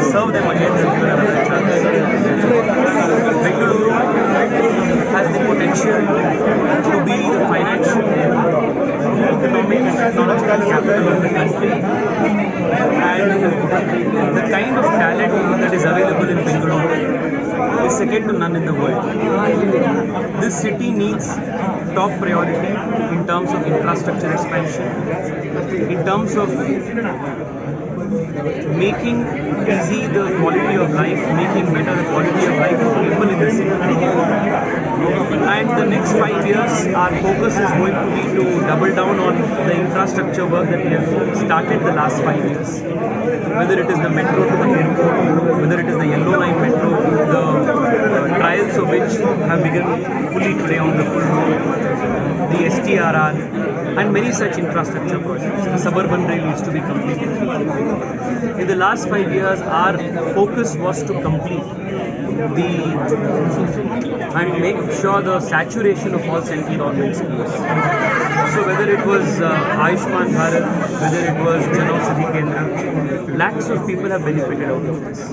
serve them again give. Bengaluru has the potential to be the financial, economic, and technological capital of the country. And the kind of talent that is available in Bengaluru is second to none in the world. This city needs top priority in terms of infrastructure expansion, in terms of making easy the quality of life, making better the quality of life for people in the city. And the next five years, our focus is going to be to double down on the infrastructure work that we have started the last five years. Whether it is the metro to the airport, whether it is the yellow line metro, the trials of which have begun fully today on the full road, the STRR, and many such infrastructure projects. The suburban rail is to be completed. In the last five years, our focus was to complete the and make sure the saturation of all central government schemes. So whether it was uh, Bharat, whether it was Jan Aushadhi Kendra, lakhs of people have benefited out of this.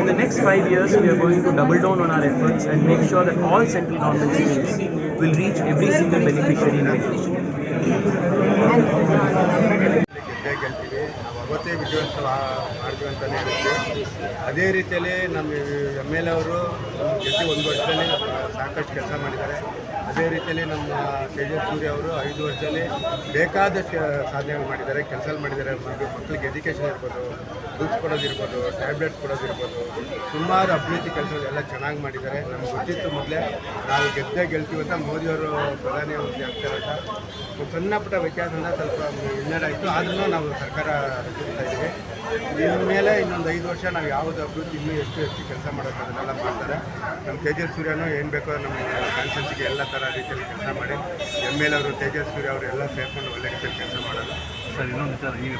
In the next five years, we are going to double down on our efforts and make sure that all central government schemes will reach every single beneficiary. ನಾವು ಅವತ್ತೇ ವಿಜಯೋತ್ಸವ ಮಾಡ್ತೀವಿ ಅಂತಲೇ ಹೇಳ್ತೀವಿ ಅದೇ ರೀತಿಯಲ್ಲಿ ನಮ್ಮ M L ಅವರು ಜೊತೆ ಒಂದು ವರ್ಷದಲ್ಲಿ ಸಾಕಷ್ಟು ಕೆಲಸ ಮಾಡಿದ್ದಾರೆ. ಅದೇ ರೀತಿಯಲ್ಲಿ ನಮ್ಮ ತೇಜಸ್ ಸೂರ್ಯ ಅವರು ಐದು ವರ್ಷದಲ್ಲಿ ಬೇಕಾದಷ್ಟು ಸಾಧನೆಗಳು ಮಾಡಿದ್ದಾರೆ ಕೆಲಸ ಮಾಡಿದ್ದಾರೆ. ಮಕ್ಕಳಿಗೆ ಎಜುಕೇಷನ್ ಇರ್ಬೋದು ಬುಕ್ಸ್ ಕೊಡೋದಿರ್ಬೋದು ಟ್ಯಾಬ್ಲೆಟ್ಸ್ ಕೊಡೋದಿರ್ಬೋದು ಸುಮಾರು ಅಭಿವೃದ್ಧಿ ಕೆಲಸಗಳೆಲ್ಲ ಚೆನ್ನಾಗಿ ಮಾಡಿದ್ದಾರೆ. ನಮ್ಗೆ ಗೊತ್ತಿತ್ತು ಮೊದಲೇ, ನಾವು ಗೆದ್ದೇ ಗೆಲ್ತೀವಿ ಅಂತ ಮೋದಿಯವರು ಪ್ರಧಾನಿ ಅವ್ರಿಗೆ ಆಗ್ತಾರೆ ಅಂತ ಸಣ್ಣ ಪುಟ್ಟ ವ್ಯತ್ಯಾಸದಿಂದ ಸ್ವಲ್ಪ ಹಿನ್ನಡೆ ಆಯಿತು. ಆದ್ರೂ ನಾವು ಸರ್ಕಾರ ರಚಿಸ್ತಾ ಇದ್ದೀವಿ. ಇನ್ನು ಮೇಲೆ ಇನ್ನೊಂದು ಐದು ವರ್ಷ ನಾವು ಯಾವುದು ಅಭಿವೃದ್ಧಿ ಇನ್ನೂ ಎಷ್ಟು ಹೆಚ್ಚು ಕೆಲಸ ಮಾಡೋದು ಅದನ್ನೆಲ್ಲ ಮಾಡ್ತಾರೆ. ನಮ್ಮ ತೇಜಸ್ ಸೂರ್ಯನೂ ಏನು ಬೇಕೋ ನಮ್ಮ ಕಾನ್ಸ್ಟೆನ್ಸಿಗೆ ಎಲ್ಲ ಥರ ರೀತಿಯಲ್ಲಿ ಕೆಲಸ ಮಾಡಿ, ಎಂ ಎಲ್ ಅವರು, ತೇಜಸ್ ಸೂರ್ಯ ಅವರು ಎಲ್ಲ ಸೇರ್ಕೊಂಡು ಒಳ್ಳೆ ರೀತಿಯಲ್ಲಿ ಕೆಲಸ ಮಾಡೋದು. ಸರ್, ಇನ್ನೊಂದು ಸರ್ ಈಗ